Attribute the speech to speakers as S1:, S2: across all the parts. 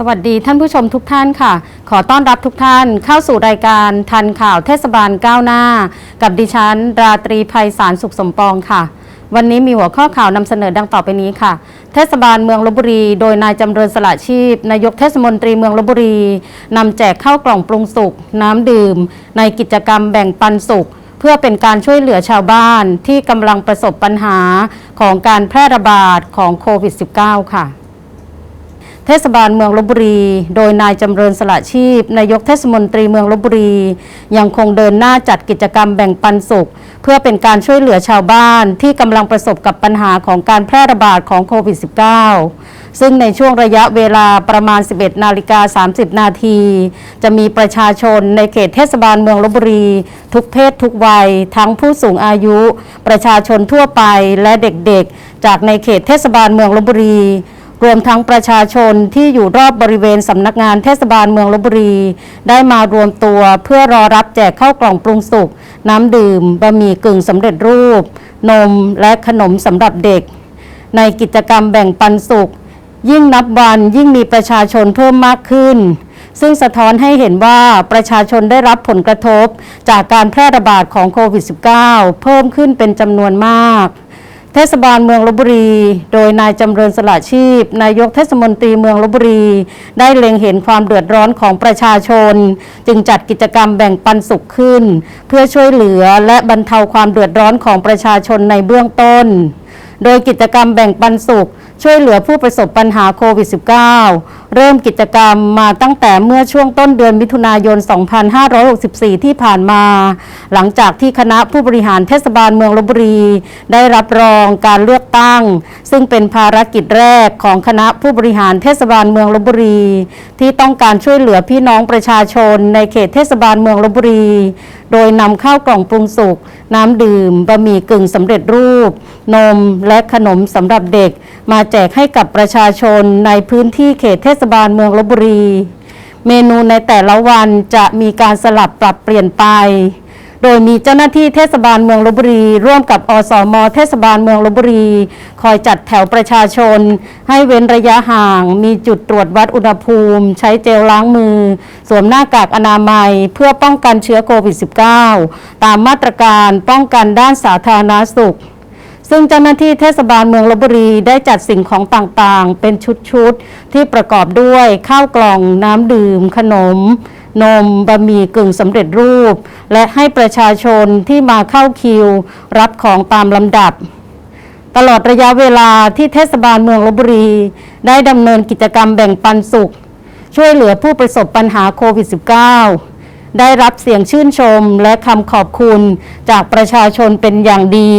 S1: สวัสดีท่านผู้ชมทุกท่านค่ะ ขอต้อนรับทุกท่านเข้าสู่รายการทันข่าวเทศบาลก้าวหน้า กับดิฉัน ราตรีภัยสารสุขสมปองค่ะ วันนี้มีหัวข้อข่าวนำเสนอดังต่อไปนี้ค่ะ เทศบาลเมืองลบบุรี โดยนายจำเริญสละชีพ นายกเทศมนตรีเมืองลบบุรีนำแจกข้าวกล่องปรุงสุกน้ำดื่ม ในกิจกรรมแบ่งปันสุขเพื่อเป็นการช่วยเหลือชาวบ้านที่กำลังประสบปัญหาของการแพร่ระบาดของโควิด -19 ค่ะ เทศบาลเมืองลบบุรี โดยนายจำเริญสละชีพ นายกเทศมนตรีเมืองลบบุรี ยังคงเดินหน้าจัดกิจกรรมแบ่งปันสุข เพื่อเป็นการช่วยเหลือชาวบ้านที่กำลังประสบกับปัญหาของการแพร่ระบาดของโควิด -19 ซึ่งในช่วงระยะเวลาประมาณ 11 นาฬิกา 30 นาที จะมีประชาชนในเขตเทศบาลเมืองลบบุรี ทุกเพศทุกวัย ทั้งผู้สูงอายุ ประชาชนทั่วไปและเด็กๆ จากในเขตเทศบาลเมืองลบบุรี รวมทั้งประชาชนที่อยู่รอบบริเวณสำนักงานเทศบาลเมืองลบบุรี ได้มารวมตัวเพื่อรอรับแจกข้าวกล่องปรุงสุก น้ำดื่มบะหมี่กึ่งสำเร็จรูป นมและขนมสำหรับเด็ก ในกิจกรรมแบ่งปันสุข ยิ่งนับวันยิ่งมีประชาชนเพิ่มมากขึ้น ซึ่งสะท้อนให้เห็นว่าประชาชนได้รับผลกระทบจากการแพร่ระบาดของโควิด -19 เพิ่มขึ้นเป็นจำนวนมาก ทศบาลเมืองลบบุรี โดยนายจำเริญสละชีพ นายกเทศมนตรีเมืองลบบุรี ได้เล็งเห็นความเดือดร้อนของประชาชน จึงจัดกิจกรรมแบ่งปันสุขขึ้น เพื่อช่วยเหลือและบรรเทาความเดือดร้อนของประชาชนในเบื้องต้น โดยกิจกรรมแบ่งปันสุข ช่วยเหลือผู้ประสบปัญหาโควิด -19 เริ่มกิจกรรมมาตั้งแต่เมื่อช่วงต้นเดือนมิถุนายน 2564 ที่ผ่านมา หลังจากที่คณะผู้บริหารเทศบาลเมืองลบบุรี ได้รับรองการเลือกตั้ง ซึ่งเป็นภารกิจแรกของคณะผู้บริหารเทศบาลเมืองลบบุรี ที่ต้องการช่วยเหลือพี่น้องประชาชน ในเขตเทศบาลเมืองลบบุรี โดยนำข้าวกล่องปรุงสุก น้ำดื่มบะหมี่กึ่งสำเร็จรูป นมและขนมสำหรับเด็ก มาแจกให้กับประชาชนในพื้นที่เขตเทศศบาลเมืองลบบุรี เมนูในแต่ละวันจะมีการสลับปรับเปลี่ยนไป โดยมีเจ้าหน้าที่เทศบาลเมืองลบบุรี ร่วมกับอสมเทศบาลเมืองลบบุรี คอยจัดแถวประชาชน ให้เว้นระยะห่าง มีจุดตรวจวัดอุณหภูมิ ใช้เจลล้างมือ สวมหน้ากากอนามัย เพื่อป้องกันเชื้อโควิด -19 ตามมาตรการป้องกันด้านสาธารณสุข ซึ่งเจ้าหน้าที่เทศบาลเมืองลบบุรีได้จัดสิ่งของต่างๆ เป็นชุดๆ ที่ประกอบด้วยข้าวกล่องน้ำดื่ม ขนม นมบะหมี่กึ่งสำเร็จรูป และให้ประชาชนที่มาเข้าคิว รับของตามลำดับ ตลอดระยะเวลาที่เทศบาลเมืองลบบุรี ได้ดำเนินกิจกรรมแบ่งปันสุข ช่วยเหลือผู้ประสบปัญหาโควิด -19 ได้รับเสียงชื่นชมและคำขอบคุณจากประชาชนเป็นอย่างดี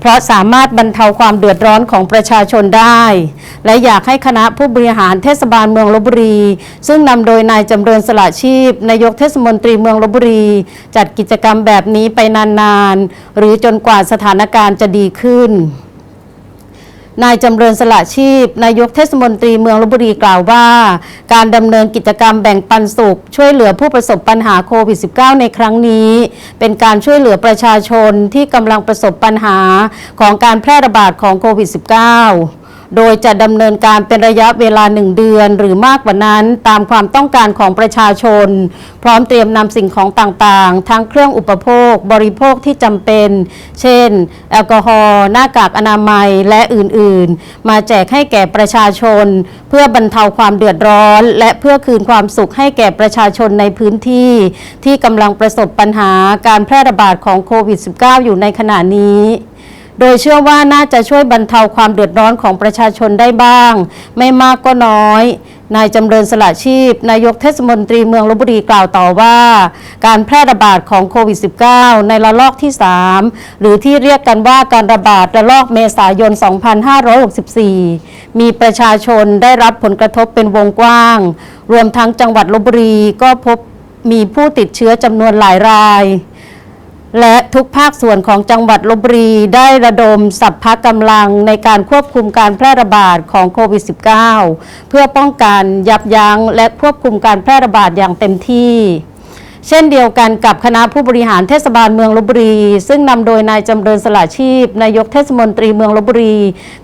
S1: เพราะสามารถบรรเทาความเดือดร้อนของประชาชนได้ และอยากให้คณะผู้บริหารเทศบาลเมืองลบบุรี ซึ่งนำโดยนายจำเริญสละชีพนายกเทศมนตรีเมืองลบบุรี จัดกิจกรรมแบบนี้ไปนานๆ หรือจนกว่าสถานการณ์จะดีขึ้น นายจำเริญสละชีพ นายกเทศมนตรีเมืองลบบุรีกล่าวว่า การดำเนินกิจกรรมแบ่งปันสุข ช่วยเหลือผู้ประสบปัญหาโควิด -19 ในครั้งนี้ เป็นการช่วยเหลือประชาชนที่กำลังประสบปัญหาของการแพร่ระบาดของโควิด -19 โดยจะดำเนินการเป็นระยะเวลาหนึ่งเดือนหรือมากกว่านั้นตามความต้องการของประชาชน พร้อมเตรียมนำสิ่งของต่างๆ ทั้งเครื่องอุปโภค บริโภคที่จำเป็น เช่น แอลกอฮอล์หน้ากากอนามัยและอื่นๆ มาแจกให้แก่ประชาชน เพื่อบรรเทาความเดือดร้อน และเพื่อคืนความสุขให้แก่ประชาชนในพื้นที่ ที่กำลังประสบปัญหาการแพร่ระบาดของโควิด -19 อยู่ในขณะนี้ โดยเชื่อว่าน่าจะช่วยบรรเทาความเดือดร้อนของประชาชนได้บ้าง ไม่มากก็น้อย นายจำเริญสละชีพ นายกเทศมนตรีเมืองลบบุรีกล่าวต่อว่า การแพร่ระบาดของโควิด -19 ในระลอกที่ 3 หรือที่เรียกกันว่าการระบาดระลอกเมษายน 2564 มีประชาชนได้รับผลกระทบเป็นวงกว้าง รวมทั้งจังหวัดลบบุรีก็พบมีผู้ติดเชื้อจำนวนหลายราย และทุกภาคส่วนของจังหวัดลบบุรีได้ระดมสัพพะกำลังในการควบคุมการแพร่ระบาดของโควิด -19 เพื่อป้องกันยับยั้งและควบคุมการแพร่ระบาดอย่างเต็มที่ เช่นเดียวกันกับคณะผู้บริหารเทศบาลเมืองลบบุรี ซึ่งนำโดยนายจำเริญสละชีพนายกเทศมนตรีเมืองลบบุรี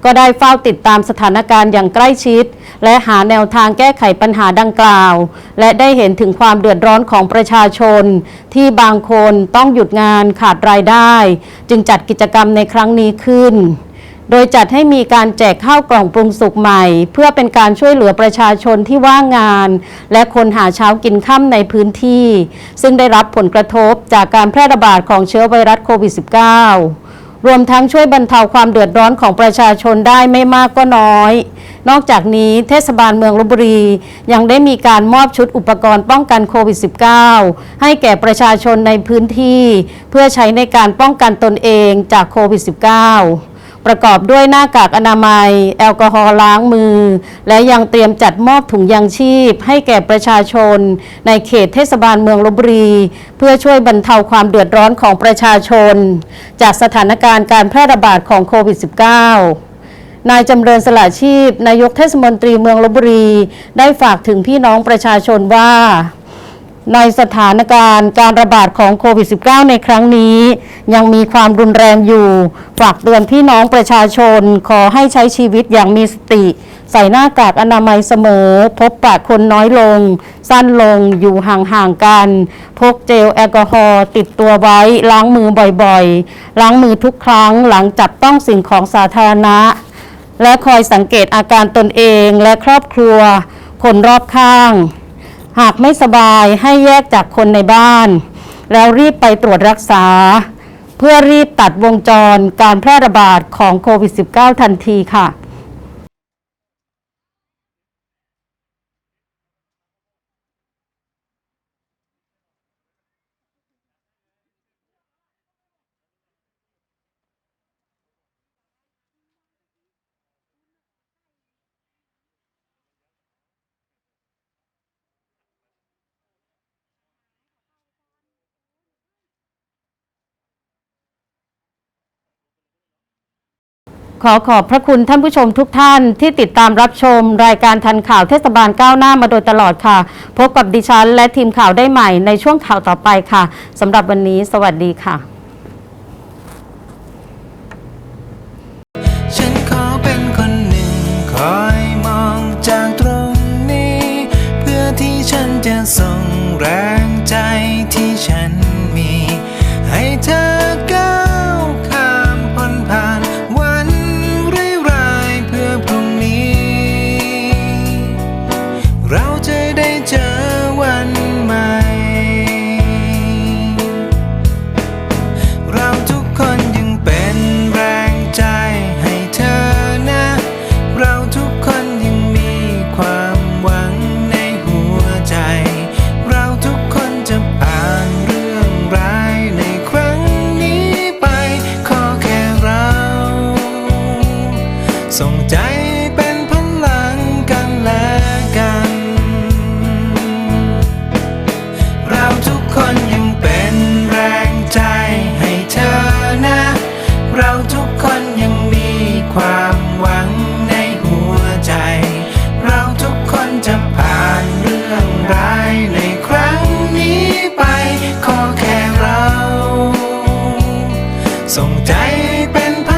S1: ก็ได้เฝ้าติดตามสถานการณ์อย่างใกล้ชิด และหาแนวทางแก้ไขปัญหาดังกล่าว และได้เห็นถึงความเดือดร้อนของประชาชน ที่บางคนต้องหยุดงานขาดรายได้ จึงจัดกิจกรรมในครั้งนี้ขึ้น โดยจัดให้มีการแจกข้าวกล่องปรุงสุกใหม่ เพื่อเป็นการช่วยเหลือประชาชนที่ว่างงาน และคนหาเช้ากินค่ำในพื้นที่ ซึ่งได้รับผลกระทบจากการแพร่ระบาดของเชื้อไวรัสโควิด -19 รวมทั้งช่วยบรรเทาความเดือดร้อนของประชาชนได้ไม่มากก็น้อย นอกจากนี้เทศบาลเมืองลบบุรี ยังได้มีการมอบชุดอุปกรณ์ป้องกันโควิด -19 ให้แก่ประชาชนในพื้นที่ เพื่อใช้ในการป้องกันตนเองจากโควิด -19 ประกอบด้วยหน้ากากอนามัย แอลกอฮอล์ล้างมือ และยังเตรียมจัดมอบถุงยางชีพ ให้แก่ประชาชน ในเขตเทศบาลเมืองลบบุรี เพื่อช่วยบรรเทาความเดือดร้อนของประชาชน จากสถานการณ์การแพร่ระบาดของโควิด -19 นายจำเริญสละชีพ นายกเทศมนตรีเมืองลบบุรี ได้ฝากถึงพี่น้องประชาชนว่า ในสถานการณ์การระบาดของโควิด -19 ในครั้งนี้ ยังมีความรุนแรงอยู่ ฝากเตือนพี่น้องประชาชนขอให้ใช้ชีวิตอย่างมีสติ ใส่หน้ากากอนามัยเสมอ พบปะคนน้อยลง สั้นลงอยู่ห่างๆกัน พกเจลแอลกอฮอล์ติดตัวไว้ ล้างมือบ่อยๆ ล้างมือทุกครั้งหลังจับต้องสิ่งของสาธารณะ และคอยสังเกตอาการตนเองและครอบครัว คนรอบข้าง หากไม่สบายให้แยกจากคนในบ้าน แล้วรีบไปตรวจรักษา เพื่อรีบตัดวงจรการแพร่ระบาดของโควิด -19 ทันทีค่ะ ขอขอบพระคุณท่านผู้ชมทุกท่านที่ติดตามรับชม รายการทันข่าวเทศบาลก้าวหน้ามาโดยตลอดค่ะ พบกับดิฉันและทีมข่าวได้ใหม่ในช่วงข่าวต่อไปค่ะสำหรับวันนี้ สวัสดีค่ะ
S2: เป็นพ